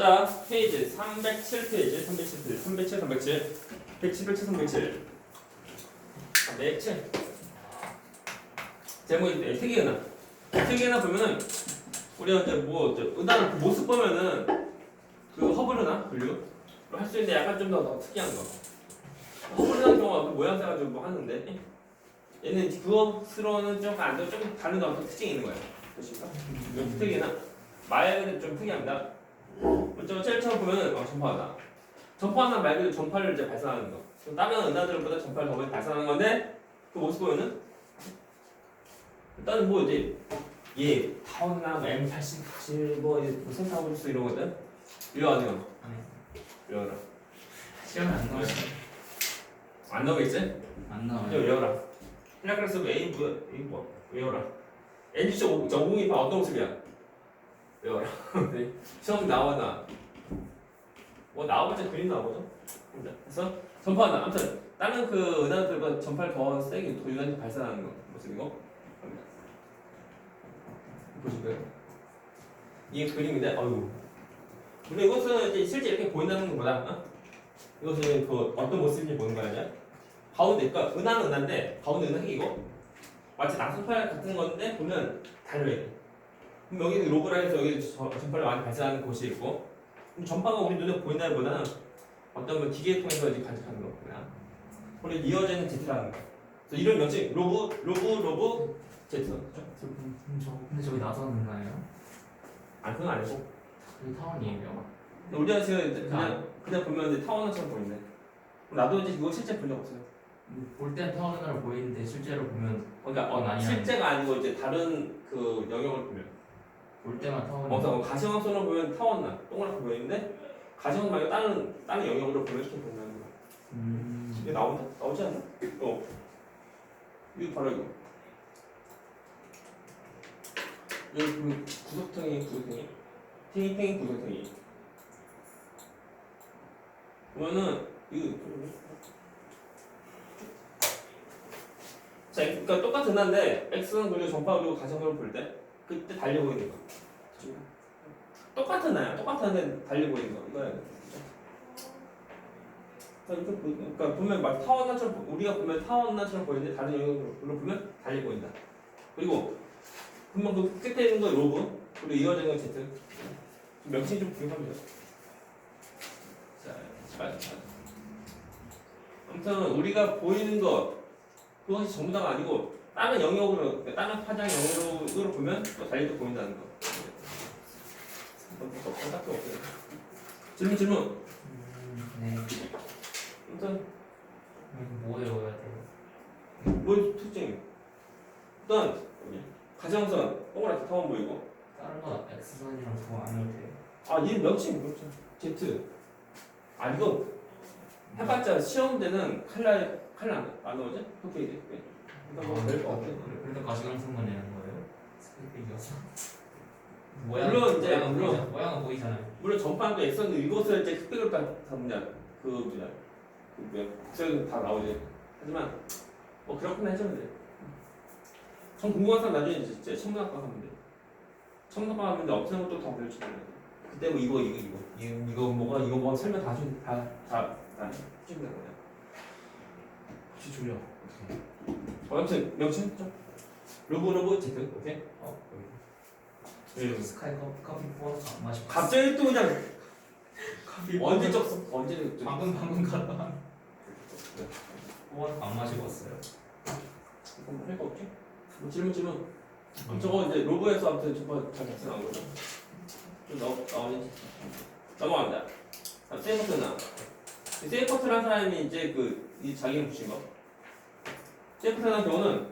자, 페이지 307페이지, 307페이지, 307, 307, 107, 107, 307. 307. 제목이 세 개나. 세 개나 보면은 우리가 이제 뭐 이제 은하는 그 모습 보면은 그 허블르나 분류 할 수 있는데 약간 좀더더 특이한 거. 허블르나 경우가 그 모양새가 좀 뭐 하는데 얘는 그것으로는 좀 안, 돼. 좀 다른 어떤 특징이 있는 거예요. 좀 특이나 말은 좀 특이합니다. 먼저 제일 처음 보면은 어, 전파하다. 전파하는 말 그대로 전파를 이제 발산하는 거. 다른 은하들보다 전파를 더 많이 발산하는 건데 그 모습 보면은 일단은 뭐 이제 얘 타운나 뭐 M87 뭐 이제 무슨 타운스 이런 거든 이러하네요. 외워라. 시험에 안 나와요. 안 나오겠지? 안 이거 나와요. 외워라. 필라크라스 A 뭐야? A 뭐? 외워라. NGC 전공이 어떤 모습이야? 외워라. 네. 시험 나오나? 뭐 나오면 그림 나오죠. 그래서 전파하나. 아무튼 다른 그 은하들보다 전파를 더 세게 더 유난히 발산하는 거 모습이고. 보실까요? 이게 그림인데, 어유. 근데 이것은 이제 실제 이렇게 보인다는 것보다, 어? 이것은 그 어떤 모습인지 보는 거 아니야? 가운데, 그러니까 은하는 은하인데 가운데 은하 핵이고 마치 나선팔 같은 건데 보면 달려요. 그럼 여기 로그라 해서 여기 저- 전파를 많이 발생하는 곳이 있고 그럼 전파가 우리 눈에 보인다기보다는 어떤 그 기계를 통해서 이제 관측하는 거구나. 우리 이어지는 Z라는 거. 그래서 이런 명칭 로브, 로브, 로브, Z. 저, 음, 저, 근데 저기 나서는 나요? 아 그건 아니고 저기 타원이에요. 근데 우리가 지금 이제 그냥 그냥 보면 이제 타원처럼 보이네. 나도 이제 이거 실제 본 적 없어요. 볼땐 타원으로 보이는데 실제로 보면 그러니까 어. 실제가 아니고 이제 다른 그 영역을 보면. 볼 때만 타원이. 어, 어, 가시광선으로 보면 타원나 동그랗게 보이는데 가시광선 말고 다른 다른 영역으로 보면 이렇게 보면 거야. 음. 이게 나온다? 나오지 않나? 어. 이거 바로 이거. 여기 그 구석탱이 구석탱이 탱이탱이 구석탱이 보면은 이거 자, 그러니까 똑같은 한데 x는 그리고 전파 그리고 가시광선을 볼때 그때 달려 보이는 거. 똑같은 나야 똑같은 한데 달려 보이는 거 이거야. 자, 이렇게 보- 그러니까 보면 막 타원나처럼 보- 우리가 보면 타원나처럼 보이는데 다른 영역으로 보면 달리 보인다. 그리고 분명 그 끝에 있는 거 로브 그리고 이어지는 건 Z. 명칭 좀 기억합니다. 자. 아무튼 우리가 보이는 거 그것이 전부 다가 아니고 다른 영역으로 그러니까 다른 파장 영역으로 보면 또 달리도 보인다는 거. 딱히 없어요. 질문 질문. 음, 네. 음, 뭐 외워야 돼요? 뭐 특징이? 일단 가정선 동그랗게 타원 보이고 다른 거 X선이랑 저거 안 해도 돼요. 아얘 명칭 그렇죠 Z 아 이거 해봤자 시험 때는 칼날 칼날 안, 안 나오지? 그렇게 이제 그러니까 뭐 될것 같아 그래- 그래도 가시광선만 내는 거예요? 스크립이어서. 모양, 물론 이제, 모양은 물론. 보이잖아. 모양은 보이잖아요. 물론 전파도 있었는데 이것을 이제 흑백을 다다 뭐냐 그 뭐냐 그 뭐야 국세는 다 나오지 하지만 뭐 그렇구나 해주면 돼. 전 궁금한 사람 나중에 이제 이제 청문학과 하면 돼. 청문학과 하면 없애는 것도 다 배울 줄 알아야 돼. 그때 뭐 이거 이거 이거 이거, 이거 뭐가 이거 뭐 설명 다 준, 다다다 해주면 되는 거야. 혹시 졸려? 어, 아무튼 명칭 좀 로브 로브 Z 오케이. 어 여기. 예. 스카이 커피 커피 뽑아서 안 마시고. 갑자기 또 그냥 언제 적 언제 적 방금 방금 갔다. 뽑아서 안 마시고 왔어요. 잠깐만 할거 없지? 뭐 질문 질문 저거 이제 로그에서 아무튼 저거 잘 작성한 거죠 좀 나오, 넘어간다 자, 세이퍼트나 세이퍼트라는 사람이 이제 그이 자기를 붙인 거 세이퍼트라는 경우는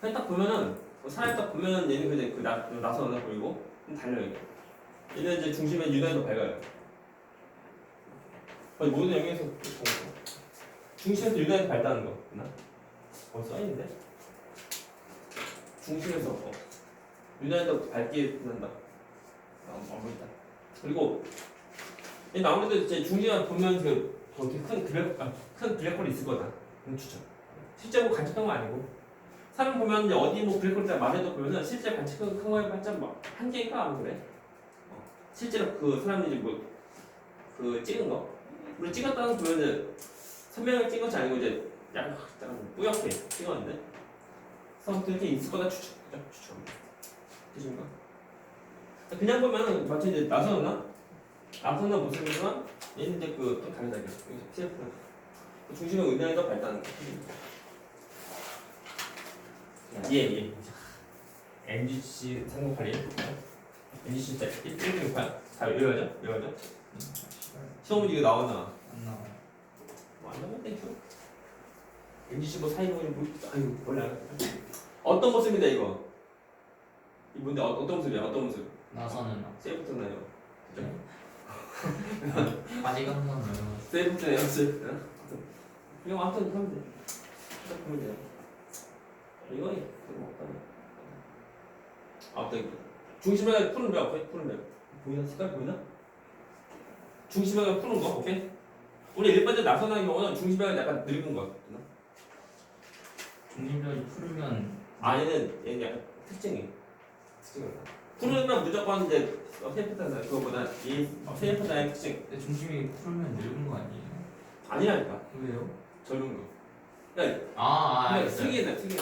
그냥 딱 보면은 그 사람이 딱 보면은 얘는 그냥 그 나, 나서 올라 보이고 좀 달려요 얘는 이제 중심에 유난히 더 밝아요 거의 모든 영역에서 보는 거 중심에서 유난히 밝다는 거 있나? 어디 써있는데? 중심에서 어. 유난히 더 밝게 빛난다. 아, 안 보인다. 그리고 얘는 아무래도 이제 중심에 보면 그 저렇게 큰 블랙 아, 큰 블랙홀이 있을 거다. 추정. 실제로 관측한 거 아니고 사람 보면 어디 뭐 블랙홀이 말해도 보면은 실제 관측한 거에 반짝 막한 개인가 안 그래? 어. 실제로 그 사람들이 뭐그 찍은 거 물론 찍었다는 거 보면 이제 선명하게 찍은 것이 아니고 이제 약간 뿌옇게 찍었는데 그래서 이렇게 있을 거다 추측 추측합니다 되십니까? 그냥 보면은 마치 이제 나서나 나서나 모습이지만 얘는 이제 그좀 다르다 이게 CF 그 중심의 의견이 더 발달하는 거 예 예 MGC 3081 MGC 168다 외워져? 외워져? 시험 문제 이거 나오나? 안 나와. 뭐안 나오면 땡큐 MGC 뭐 사이로 뭐 아유 원래 안 해. 어떤 모습인데 이거? 이 뭔데 어, 어떤 모습이야? 어떤 모습? 나서는 세이프트 나요 그죠? 아직 항상 외워. 세이프트 나요 응? 이거 아무튼 하면 돼 딱 보면 돼요 그거 없다 아무튼 중심에 푸는 배 오케이? 푸는 배 보이나? 색깔 보이나? 중심에 푸는 거 오케이? 우리 일반적 나선하는 경우는 중심에 약간 늙은 거 중심적이 풀면 아니는 얘는 약간 특징이. 특징이 푸르면 무조건 이제 세이프트나 그거보다 이 세이프트나의 특징. 근데 중심이 풀면 늙은 거 아니에요? 아니라니까. 왜요? 젊은 거. 그러니까 아, 아 그냥 알겠어요. 특이해 특이해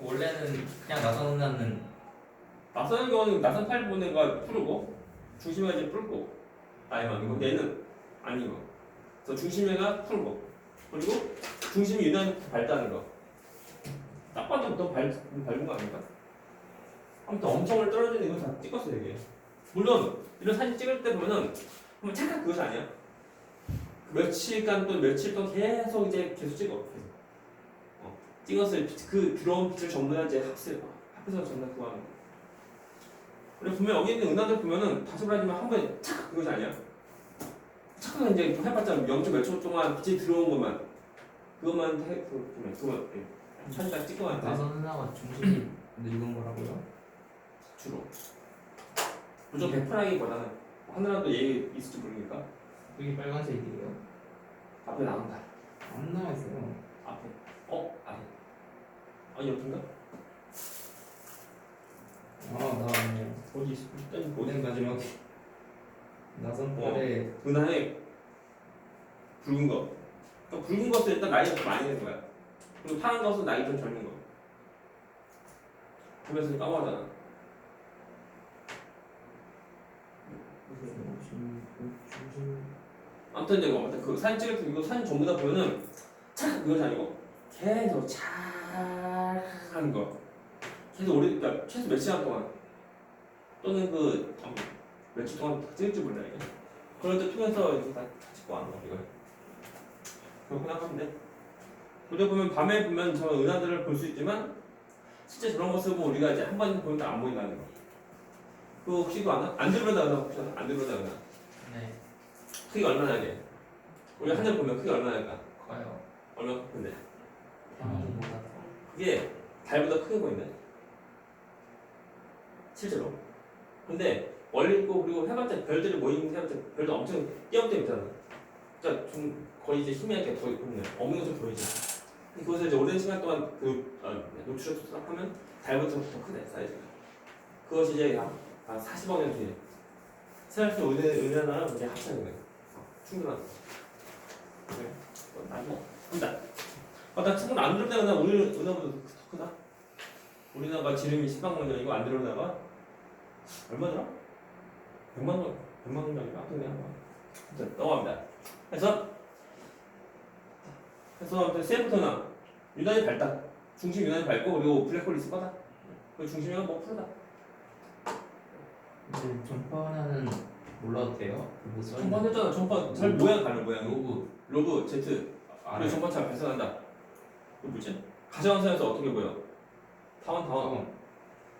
원래는 그냥 나서는 낯선 경우는 낯선 팔 보는 거 푸르고 중심에가 이제 붉고. 아니면 이거 얘는 아니고. 그래서 중심에가 푸르고. 그리고 중심이 유난히 밝다는 거 딱 봐도 더 밝, 밝은 거 아닌가? 아무튼 엄청 떨어지는 이거 다 찍었어요 이게. 물론 이런 사진 찍을 때 보면은 한번 잠깐 그것이 아니야. 며칠간 또 며칠 동안 계속 이제 계속 찍어 찍었을 그 들어온 빛을 전부 다 이제 학습 학교에서 전부 다 구하는 거 그리고 분명 여기 있는 은하들 보면은 다시 말하지만 한 번에 착 그것이 아니야 착 이제 해봤자 0. 몇 초 동안 빛이 들어온 것만 그것만 해 그, 보면 그거만 예. 사진 딱 찍고 그 왔는데 나서는 하가 중심이 늙은 거라고요? 주로 무조건 100%라기보다는 하나라도 얘기 있을지 모르니까 여기 빨간색이에요? 앞에 나온다 안 나와 있어요. 앞에 어? 아니 아니 옆인가? 아 나왔네요. 어디 있어? 일단 어디 오늘 마지막 나선 팔에 은하에 붉은 거. 그러니까 붉은 것은 일단 나이가 좀 많이 되는 거야. 그리고 파란 것은 나이 좀 젊은 거. 중심 중심 아무튼 이제 뭐 아무튼 그 사진 찍을 때 이거 사진 전부 다 보면은 착 그것이 아니고 계속 착 하는 거 계속 오래 그러니까 최소 몇 시간 동안 또는 그 음, 며칠 동안 찍을지 몰라 이게 그럴 때 통해서 이렇게 다, 다 찍고 하는 거 이걸 그렇게 생각하면 돼 그러다 보면 밤에 보면 저 은하들을 볼 수 있지만 실제 저런 모습은 우리가 이제 한 번 보니까 안 보인다는 거 그거 혹시 그거 아나? 안 들어다 은하 혹시 아나? 안 들어다 은하 네 크기가 얼마나 나게? 우리 하늘 보면 크기가 얼마나 날까? 커요. 얼마나 큰데? 더. 그게 달보다 크게 보이네. 실제로. 근데 멀리 있고 그리고 해봤자 별들이 모이는 해봤자 별도 엄청 띄엄띄엄 있잖아. 그러니까 좀 거의 이제 희미하게 더 있거든요. 없는 것좀 보이지. 그것을 이제 오랜 시간 동안 그 어, 노출을 딱 하면 달보다 더 크네 사이즈가. 그것이 이제 한, 한 40억 년 뒤에 은혜 은혜나랑 합쳐진 거예요. 충분한. 어, 나도 한다. 아, 나 참고로 안드로다가 우리 은하보다 더 크다. 우리나라가 지름이 10만 원이고 안드로다가 얼마더라? 100만 원, 100만 원이니까 아무튼 그냥 뭐. 아무튼 넘어갑니다. 그래서 그래서 아무튼 세부터나 유난히 밝다. 중심 유난히 밝고 그리고 블랙홀이 있을 거다. 그 중심이가 뭐 푸르다. 근데 전파 하나는 몰라도 돼요? 그뭐 써? 전판 했잖아. 전판 잘 모양 다른 모양이. 로브 로브 Z 그리고 알아요. 전판 잘 발생한다. 그 뭐지? 가정선에서 어떻게 보여? 타원 타원. 어,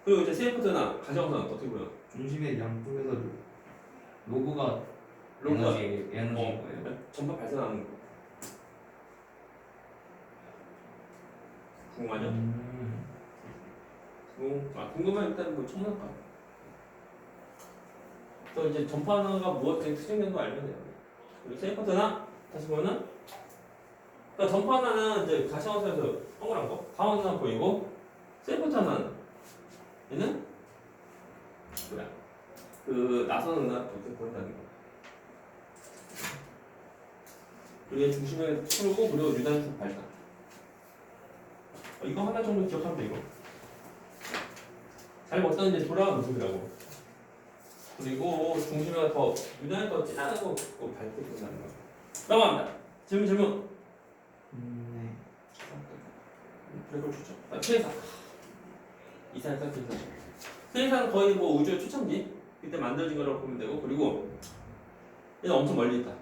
그리고 이제 세이프트나 가정선 어떻게 보여? 중심의 양쪽에서 로- 로브가 로브가 에너지 에너지인 어, 거예요. 전반 발생하는 거. 궁금하죠? 음, 궁, 아, 궁금하면 일단 뭐 청문할까? 또 이제 전파하나가 무엇에 특징된 거 알면 돼요. 그리고 세이퍼트나 다시 보면은 그러니까 전파 하나는 이제 가시화선에서 동그란 거, 가운 하나 보이고 세이퍼트 하나는 얘는 뭐야? 그 나선 은하 어떻게 보인다는 거. 그리고 중심을 풀고 그리고 유단축 발사. 어, 이거 하나 정도 기억하면 돼 이거. 잘 먹다는 이제 돌아가는 모습이라고. 그리고 중심을 더 유단을 더 진하고 또 밝게 된다는 거. 넘어갑니다. 질문 질문. 음, 그리고 추천. 아, 최상. 이산사 최상. 최상 거의 뭐 우주의 초창기 그때 만들어진 거라고 보면 되고 그리고 얘는 엄청 멀리 있다.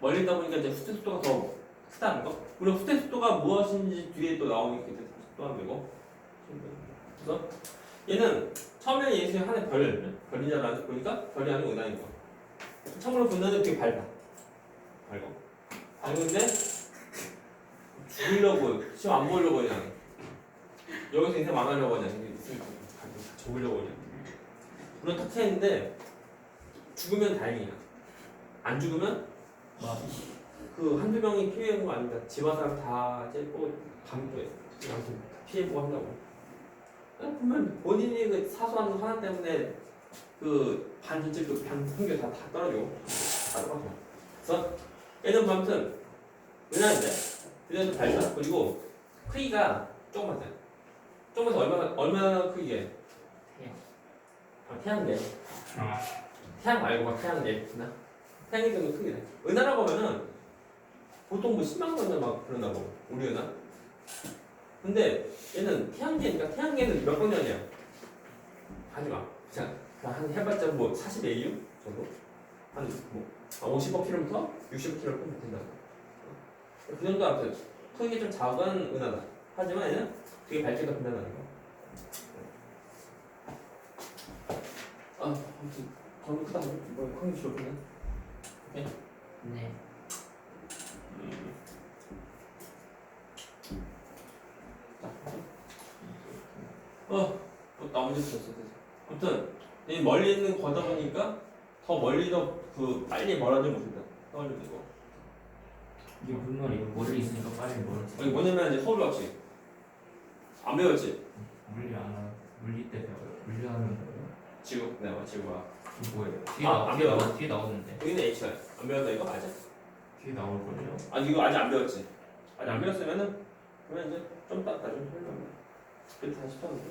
멀리 있다 보니까 이제 후퇴 속도가 더 크다는 거. 그리고 후퇴 속도가 무엇인지 뒤에 또 나오니까 또 하면 되고. 그래서 얘는 처음에 예수의 하나의 별, 별이냐라는 보니까 별이 아니고 은하인 거. 참고로 분자는 되게 밝아. 밝아. 밝은데 죽이려고 시험 안 보려고 그냥 여기서 인생 망하려고 그냥 이게 있으니까 죽으려고 그냥 물론 탁했는데 죽으면 다행이야. 안 죽으면 그 한두 명이 피해본 거 아닙니다. 집안 사람 다 이제 뭐 감도에 피해보고 한다고. 보면 본인이 그 사소한 하나 때문에 그 반 전체 그반 흥결 다, 다 떨어지고. 다 떨어져. 그래서 얘는 뭐 아무튼 은하인데 그래도 발사 그리고 크기가 조그맣다. 조그마서 얼마나 얼마나 크게? 태양. 아, 태양계. 아. 태양 말고 막 태양계. 나 태양계 정도 크게 돼. 은하라고 하면은 보통 뭐 10만 원이나 막 그런다고 우리 은하. 근데 얘는 태양계니까 태양계는 몇 광년이야? 하지 마. 그냥 한 해봤자 뭐 40 AU 정도? 한 뭐 50억 킬로미터, 60억 킬로미터 된다고. 그 정도 아무튼 크기 좀 작은 은하다. 하지만 얘는 되게 밝기가 빛나는 거. 아, 아무튼 너무 크다. 뭐 크기 좋구나. 네. 어, 또 나머지 썼어. 아무튼 이 멀리 있는 거다 보니까 더 멀리 더 그 빨리 멀어진 모습이다. 떠올리는 거. 이게 무슨 말이에요? 멀리 있으니까 빨리 멀어지. 여기 뭐냐면 이제 서울 왔지. 안 배웠지. 물리 안 하, 물리 때 배워요. 물리 하는 거예요? 지구. 네, 뭐 지구가. 이거 뭐예요? 뒤에 아, 나 안 뒤에 배워. 나 뒤에 나오는데. 여기는 HR. 안 배웠다 이거 맞아? 뒤에 나올 거죠? 아니 이거 아직 안 배웠지. 아직 안 배웠으면은 그러면 이제 좀딱 나중에 설명. 그렇게 다시 쳤는데.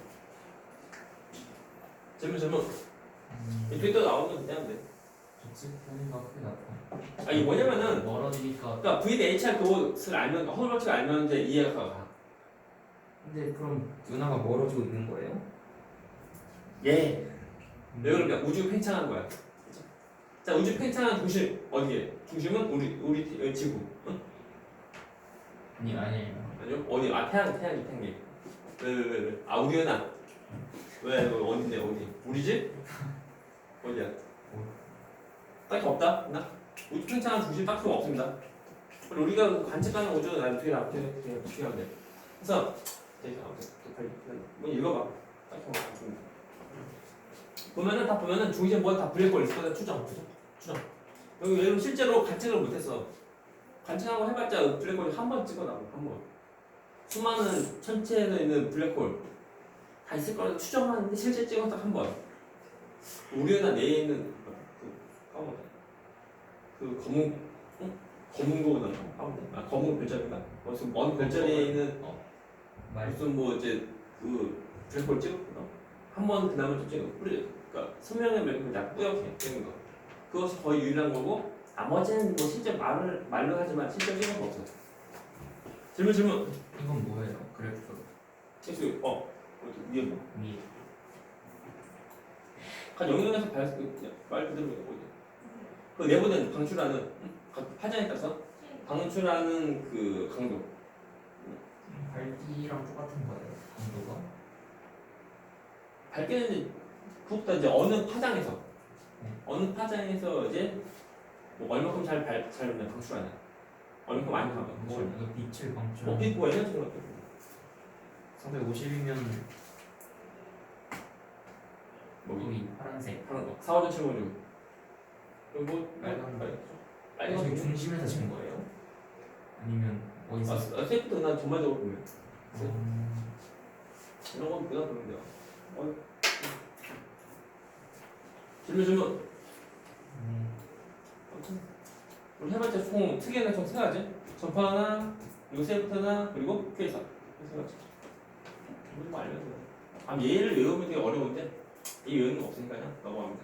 질문 질문. 음. 이쪽에 또 나오는 건 그냥 돼. 아 이게 뭐냐면은 멀어지니까. 그러니까 V 대 HR 그것을 알면 허물법칙을 알면 이제 이해가 가. 근데 그럼 은하가 멀어지고 있는 거예요? 예. 왜 그러냐? 우주 팽창한 거야. 자 우주 팽창한 중심 어디에? 중심은 우리 우리 티- 여기 지구. 응? 아니 아니에요. 아니요? 어디? 아 태양 태양이 태양이. 왜왜 왜 왜? 아 우리 은하. 왜, 왜 어딘데 어디? 우리 집? 어디야? 딱히 없다. 나 우주 팽창한 중심 딱히 없습니다. 우리가 관측하는 우주는 난 뒤에 앞에 뒤에 하면 돼. 그래서 빨리 뭐 읽어봐. 딱히 없습니다. 보면은 다 보면은 중심 뭐다 블랙홀 있을 추정 추정 추정. 여기 얘는 실제로 관측을 못했어. 관측하고 해봤자 블랙홀이 한번 찍어나고 한 번. 수많은 천체에 있는 블랙홀 다 있을 거라고 추정하는데 실제 찍어서 한 번. 우리나 내에 있는 그 까먹었다. 그 검은 응? 검은 거보다 까먹었다. 아 검은 별자리가 무슨 먼 별자리에 있는 어, 말 무슨 뭐 이제 그 블랙홀 찍었거든. 한번 그나마 좀 찍어. 뿌리 그러니까 선명한 별을 다 뿌옇게 찍는 거. 그것이 거의 유일한 거고 나머지는 뭐 실제 말을 말로 하지만 실제 찍은 거 없어. 질문 질문. 이건 뭐예요? 그래프 실수 어 위에 뭐? 미 한 영역에서 발, 그, 말 그대로 뭐지? 그 내부된 방출하는 파장에 따라서 방출하는 그 강도. 밝기랑 똑같은 거예요. 강도가? 이제 그것보다 이제 어느 파장에서 네. 어느 파장에서 이제 뭐 얼마큼 잘, 발, 잘 방출하냐. 얼마큼 많이 가면 뭐 이거 빛을 뭐 방출하는 빛, 뭐 에너지 같은 거 450이면 뭐 여기 파란색. 하는 거. 4, 5, 6, 7, 5, 6 그리고 뭐 빨간 거. 빨간 지금 거 중심에서 진 거예요? 아니면 어디서? 아, 세프도 난 전반적으로 보면 음, 이런 건 그냥 보면 돼요 어. 질문 질문. 음, 아무튼 우리 해봤자 총 특이한 총세 가지. 전파 하나, 그리고 세부터나 그리고 퀘이사. 세 가지. 우리 뭐 알면 돼. 아 얘를 외우면 되게 어려운데 이 외우는 거 없으니까요. 넘어갑니다.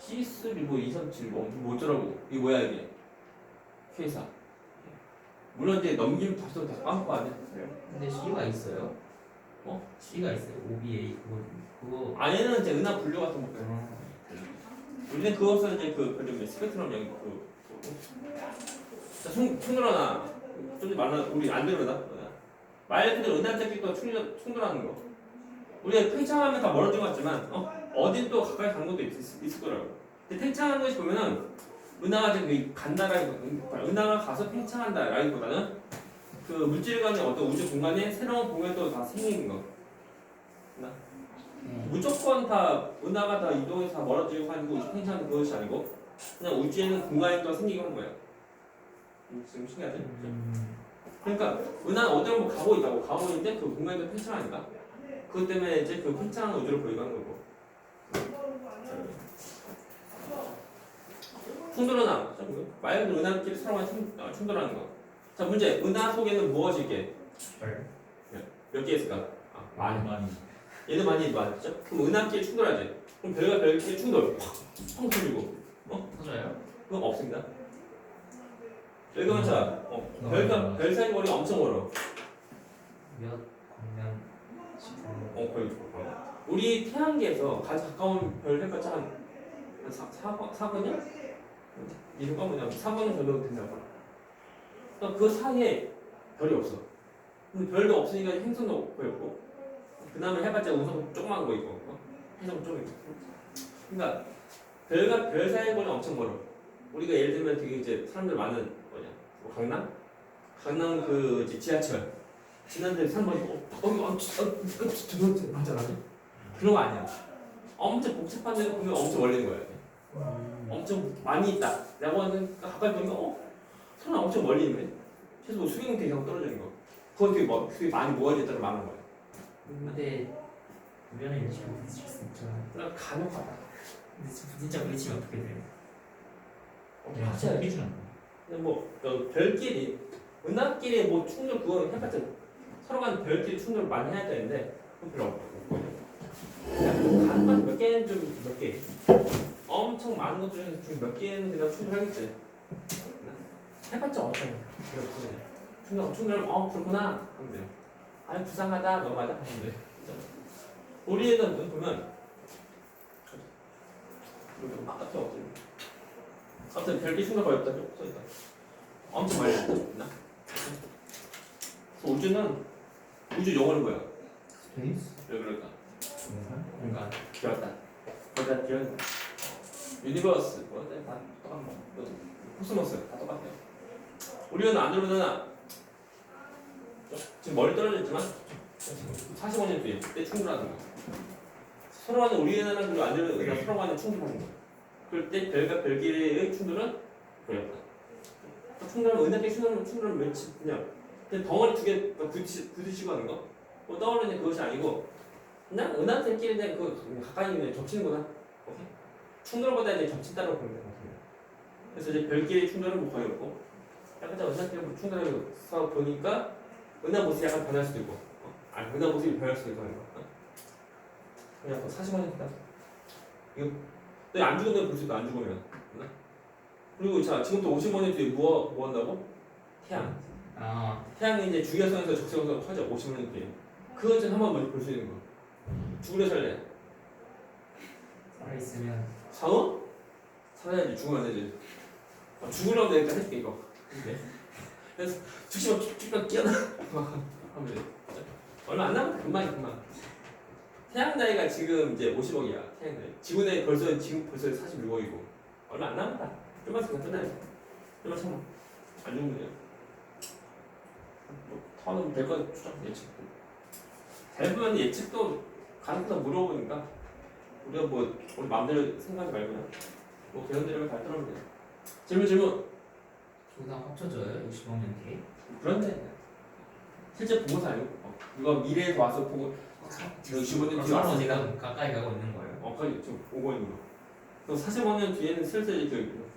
C3 뭐 2, 3, 7, 뭐, 뭐 어쩌라고. 이게 뭐야 이게? 퀘이사. 물론 이제 넘기면 다시 또 다시 까먹고 안 돼. 근데 C가 있어요? 어? C가 있어요. OBA 그거 그거. 아얘는 이제 은하 분류 같은 거. 어, 우리는 그것을 이제 그 그리고 스펙트럼 영역 그. 자, 총 총들어나 좀 말라 우리 안 들어나 말 그대로 은하적인 총 총들어하는 거. 우리가 팽창하면 다 멀어진 것 같지만 어 어딘 또 가까이 간 것도 있, 있을 거라고. 근데 팽창하는 것이 보면은 은하가 지금 간다라기 은하가 가서 팽창한다라기보다는 그 물질 간의 어떤 우주 공간에 새로운 공간도 다 생기는 거. 네. 무조건 다 은하가 다 이동해서 다 멀어지고 우주 팽창하는 그것이 아니고 그냥 우주에는 공간이 또 생기고 하는 거야. 음, 지금 신기하지? 음, 그러니까 은하는 어디로 뭐 가고 있다고 가고 있는데 그 공간이 또 팽창하니까 그것 때문에 이제 그 팽창하는 우주를 보이고 하는 거고. 말 그대로 은하끼리 서로가 충- 어, 충돌하는 거. 자 문제 은하 속에는 무엇이 있게 별. 몇개 있을까? 아, 많이. 많이. 얘도 많이 많았죠? 그럼 은하끼리 충돌하지. 그럼 별과 별끼리 충돌. 펑 터지고. 터져요? 그건 없습니다. 여기만 자, 어, 별과 별 사이 거리가 엄청 멀어. 몇 10분. 어, 거의. 어. 우리 태양계에서 가장 가까운 별 해봤자 한 4, 4, 4번이야? 이름가 뭐냐? 4번 정도 된다고. 그러니까 그 사이에 별이 없어. 근데 별도 없으니까 행성도 거의 없고. 그 다음에 해봤자 우선 조그만 거 있고. 어? 행성 좀 있고. 그러니까 별과 별 사이 거리 엄청 멀어. 우리가 예를 들면 되게 이제 사람들 많은 뭐냐? 뭐 강남? 강남 그 지하철. 지난데 3번이 어, 어, 어, 어, 어, 어, 맞잖아. 그런 거 아니야. 엄청 복잡한 데서 보면 엄청 멀리는 거야. 음, 엄청 많이 있다. 라고 하는 가까이 보면 어? 사람 엄청 멀리 있네. 최소 뭐 수경 대상 떨어지는 거. 그건 되게, 뭐, 되게 많이 모아져 있다는 많은 거야. 근데 우연히 인식을 부딪힐 수 간혹하다. 근데 진짜- 진짜 부딪히면 어떻게 돼요? 어, 같이 해야지. 삐지는 근데 뭐 어, 별끼리 은하끼리 뭐 충돌 그건 해봤자 서로 간 별끼리 충돌 많이 해야 되는데 그건 별로 없고 그냥 간만 몇 개는 좀 몇 개. 엄청 많은 것 중에서 좀몇 개는 그냥 충돌하겠지. 해봤자 그렇지. 충돌 충돌 어 그렇구나. 하면 돼. 아니 부상하다 넘어가다 하면 돼. 진짜. 우리는 보면 이렇게 막 같은 없지. 아무튼 별개 충돌 좀 써있다. 엄청 많이 했다. 우주는 우주 용어는 뭐야? 스페이스? 왜 그럴까? 공간. 비었다. 거기다 비었다. 유니버스 뭐 다 똑같은 거. 또 코스모스 다 똑같아요. 우리는 안드로메다 지금 멀리 떨어져 있지만 45년 뒤에 때 충돌하는 거야. 서로 간에 우리나라 그리고 안드로메다 서로 간에 충돌하는 거야. 그럴 때 별과 별끼리의 충돌은 그렇다. 충돌은 은하계 충돌은 충돌은 그냥 그냥 덩어리 두개 부딪히, 부딪히고 하는 거. 뭐 떠오르는 그것이 아니고 그냥 은하들끼리 그냥 그 가까이 있는 겹치는구나. 오케이? 충돌보다 이제 겹친다고 보면 될것 같아요. 그래서 이제 별끼리 충돌은 뭐 거의 없고 약간 은하끼리 뭐 충돌해서 보니까 은하 모습이 약간 변할 수도 있고 어? 아니 은하 모습이 변할 수도 있고 하는 거. 어? 그냥 40만 년다. 이거 너안 죽으면 볼수 있다 안 죽으면. 어? 그리고 자 지금부터 50만 년 뒤에 뭐, 뭐 한다고? 태양. 아, 태양이 이제 주기성에서 적성에서 커져 50만 년 뒤에. 그것 좀 한번 먼저 볼 수 있는 거. 죽을래 살래? 살아있으면 상어? 살아야지 죽으면 안 되지. 아, 죽으려고 내가 해줄게 이거. 네. 그래서 죽시면 쭉쭉 끼어나. 막 하면 돼. 얼마 안 남았다 금방이 금방. 태양 나이가 지금 이제 50억이야. 태양 나이. 지구 나이 벌써 지금 벌써 46억이고 얼마 안 남았다. 좀만 있으면 끝나요. 좀만 참아. 안 죽으면 돼요. 뭐, 터는 될거 추정 예측. 대부분 예측도 가능성 물어보니까 우리가 뭐 우리 마음대로 생각하지 말고요. 뭐 개선되려면 잘 들어오면 돼요. 질문 질문. 조다 합쳐져요? 60억 년 뒤에? 그런데 실제 보고서 아니고 어, 이거 미래에서 와서 보고 아, 지금 15년 뒤에 서로 왔으니까 지금 가까이 가고 있는 거예요? 어 오고 있는 거. 또 45년 뒤에는 슬슬 그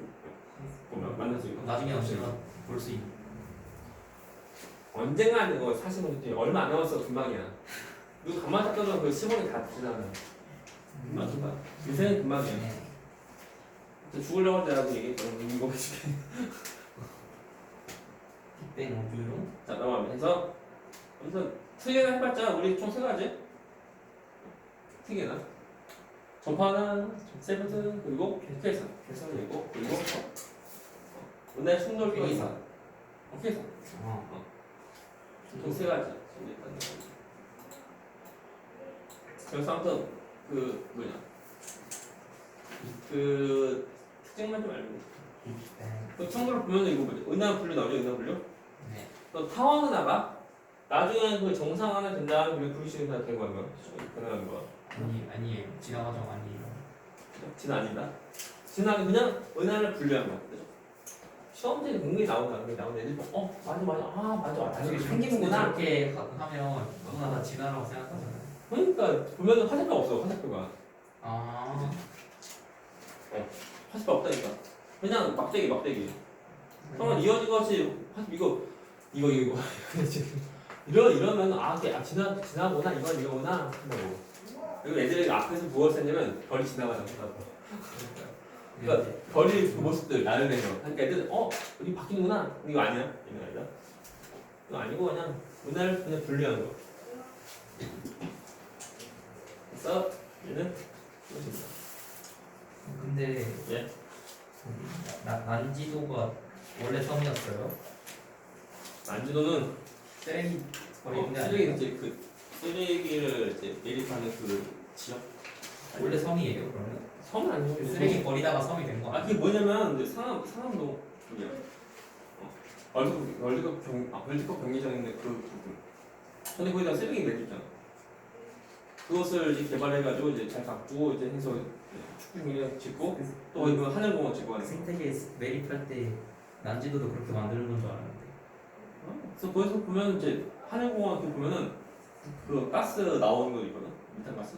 보면 만날 수 있고 나중에 우리가 볼수 있는 언젠가 하는 거 45년 뒤에 얼마 안 남았어 금방이야. 누구 가만 닦아도 그 10원이 다 지나가. 금방 금방. 인생은 금방이야. 네. 죽으려고 할 때라도 얘기했던 이거 해줄게. 빅뱅 우주론 자 넘어가면서 그래서 특이나 해봤자 우리 총 세 가지. 특이나 전파나 세븐트 그리고 계산 계산이 있고 그리고 은혜 충돌도 계산. 어, 계산 어. 총세 가지. 준비했다는 거. 그래서 아무튼 그 뭐냐. 그 특징만 좀 알고 빅뱅 그 참고로 보면 이거 뭐지? 은하 분류 나오죠? 은하 분류? 네. 또 타원 은하가 나중에 그 정상화는 된다는 그 불시는 다된 거야 가능한 거야 아니 아니에요. 지나가정 아니에요 진화 아니다. 진화는 그냥 은하를 분류한 거 시험지에 분명히 나온다 그게 나오는 애들 보고, 어 맞아 맞아. 아 맞아. 나중에 생기는구나. 그렇게 하- 하면 누구나 다 지나라고 생각하잖아요. 그러니까 보면은 화살표 없어 화살표가. 아. 화살표 없다니까. 그냥 막대기 막대기. 그러면 이어진 것이 화- 이거 이거 이거 이러 이러면 아, 그게 아 지나 지나구나 이건 이거구나. 한다고 그리고 애들이 앞에서 무엇을 했냐면 별이 지나가자고 한다고 그러니까 별이 그 모습들 내려 그러니까 애들 어 여기 바뀌는구나. 이거 아니야? 이거 아니다 이거 아니고 그냥 문화를 그냥 분리하는 거. 그래서 얘는 이것입니다. 근데 예. 나, 난지도가 원래 섬이었어요. 난지도는 쓰레기 어, 버리는 게 쓰레기 아니에요 이제 그 쓰레기를 이제 매립하는 그 지역? 원래 섬이에요 그러면 섬은 아니고 쓰레기 버리다가 섬이 된거 아? 그게 뭐냐면 이제 상암 상암동 그게 어, 월드컵 월드컵 경 아, 월드컵 경기장에 있는 그 부분. 근데 거기다 쓰레기 매립잖아. 그것을 이제 개발해가지고 이제 잘 가꾸고 이제 해서 축구 경기장 짓고 또 이거 하늘공원 짓고 하는 거 생태계 매립할 때 난지도도 그렇게 만드는 건 줄 알았는데. 어? 그래서 거기서 보면 이제 하늘공원 이렇게 보면은 그 가스 나오는 거 있거든? 메탄 가스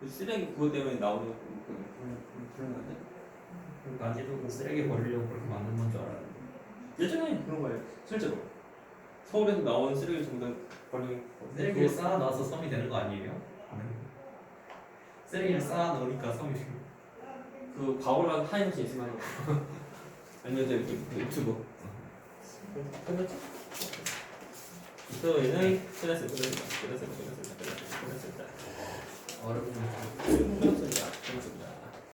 그 쓰레기 그것 때문에 나오는 그, 그, 그, 그런데? 그 쓰레기 버리려고 그렇게 만든 건 줄 알았는데. 예전에 그런 거예요. 실제로. 서울에서 나온 쓰레기 정도 버리는 쓰레기를 쌓아 놔서 섬이 되는 거 아니에요? 쓰레기를 쌓아 놓으니까 섬이 그 과거랑 타임머신 있으면 그 유튜브? 이토에는 끝났습니다 끝났습니다 끝났습니다 끝났습니다 끝났습니다 어렵은 끝났습니 다 끝났습니다